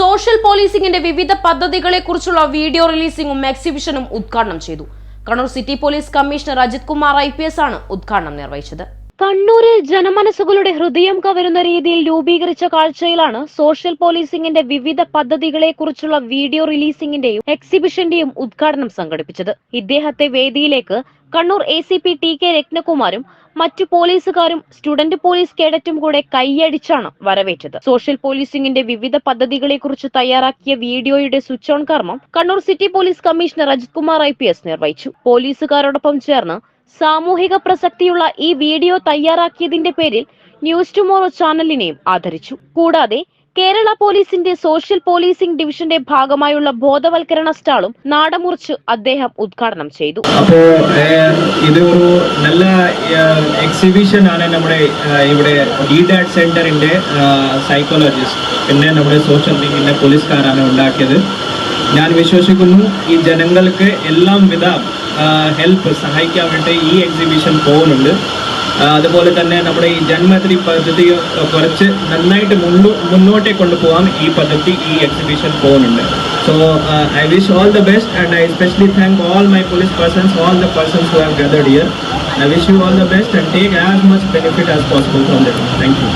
Social പോലീസിംഗിന്റെ വിവിധ പദ്ധതികളെക്കുറിച്ചുള്ള video റിലീസിംഗും എക്സിബിഷനും ഉദ്ഘാടനം ചെയ്തു. Kannur city police commissioner Ajith Kumar I ആണ് ഉദ്ഘാടനം നിർവഹിച്ചത്. കണ്ണൂരിൽ ജനമനസ്സുകളുടെ ഹൃദയം കവരുന്ന രീതിയിൽ രൂപീകരിച്ച കാഴ്ചയിലാണ് സോഷ്യൽ പോലീസിംഗിന്റെ വിവിധ പദ്ധതികളെ കുറിച്ചുള്ള വീഡിയോ റിലീസിംഗിന്റെയും എക്സിബിഷന്റെയും ഉദ്ഘാടനം സംഘടിപ്പിച്ചത്. ഇദ്ദേഹത്തെ വേദിയിലേക്ക് Kannur A C P T K രത്നകുമാരും മറ്റു പോലീസുകാരും സ്റ്റുഡന്റ് പോലീസ് കേഡറ്റും കൂടെ കൈയടിച്ചാണ് വരവേറ്റത്. സോഷ്യൽ പോലീസിംഗിന്റെ വിവിധ പദ്ധതികളെ കുറിച്ച് തയ്യാറാക്കിയ വീഡിയോയുടെ സ്വിച്ച് ഓൺ കർമ്മം Kannur city police commissioner Ajith Kumar I നിർവഹിച്ചു. പോലീസുകാരോടൊപ്പം ചേർന്ന് സാമൂഹിക പ്രസക്തിയുള്ള ഈ വീഡിയോ തയ്യാറാക്കിയതിന്റെ പേരിൽ ന്യൂസ് ടുമോറോ ചാനലിനെയും ആദരിച്ചു. കൂടാതെ കേരള പോലീസിന്റെ സോഷ്യൽ പോലീസിംഗ് ഡിവിഷന്റെ ഭാഗമായുള്ള ബോധവൽക്കരണ സ്റ്റാളും നാടമുറിച്ച് അദ്ദേഹം ഉദ്ഘാടനം ചെയ്തു. അപ്പോ ഇതൊരു നല്ല എക്സിബിഷൻ ആണ് നമ്മുടെ ഇവിടെ ഡി ഡാറ്റ് സെന്ററിന്റെ സൈക്കോളജിസ്റ്റ് പിന്നെ നമ്മുടെ സോഷ്യൽ വിങ്ങിന്റെ പോലീസുകാരാണ് ഉണ്ടാക്കിയത്. ഞാൻ വിശ്വസിക്കുന്നു ഈ ജനങ്ങൾക്ക് എല്ലാം വിധ ഹെൽപ്പ് സഹായിക്കാൻ വേണ്ടി ഈ എക്സിബിഷൻ പോകുന്നുണ്ട്. അതുപോലെ തന്നെ നമ്മുടെ ഈ ജന്മത്രി പദ്ധതി കുറച്ച് നന്നായിട്ട് മുന്നോ മുന്നോട്ടേ കൊണ്ടുപോകാൻ ഈ പദ്ധതി ഈ എക്സിബിഷൻ പോകുന്നുണ്ട്. So I wish all the best and I especially thank all my police persons all the persons who have gathered here I wish you all the best and take as much benefit as possible from the thank you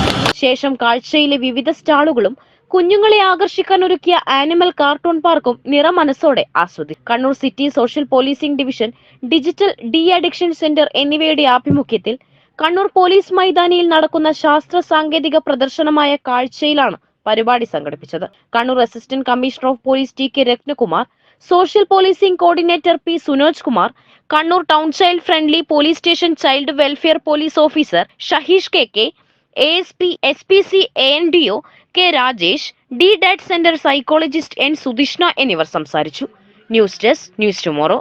ശേഷം കാഴ്ചയിലെ വിവിധ സ്റ്റാളുകളും കുഞ്ഞുങ്ങളെ ആകർഷിക്കാൻ ഒരുക്കിയ animal cartoon പാർക്കും നിറമനസ്സോടെ ആസ്വദിച്ചു Kannur city social policing division digital de addiction centre എന്നിവയുടെ ആഭിമുഖ്യത്തിൽ കണ്ണൂർ പോലീസ് മൈതാനിയിൽ നടക്കുന്ന ശാസ്ത്ര സാങ്കേതിക പ്രദർശനമായ കാഴ്ചയിലാണ് പരിപാടി സംഘടിപ്പിച്ചത്. Kannur assistant commissioner of police T K Ratnakumar social policing coordinator P Sunoj Kumar Kannur town child friendly police station child welfare police officer Shaheesh K K A S P S P C A N D O K Rajesh D DAD centre psychologist N Sudhishna എന്നിവർ സംസാരിച്ചു. News desk news tomorrow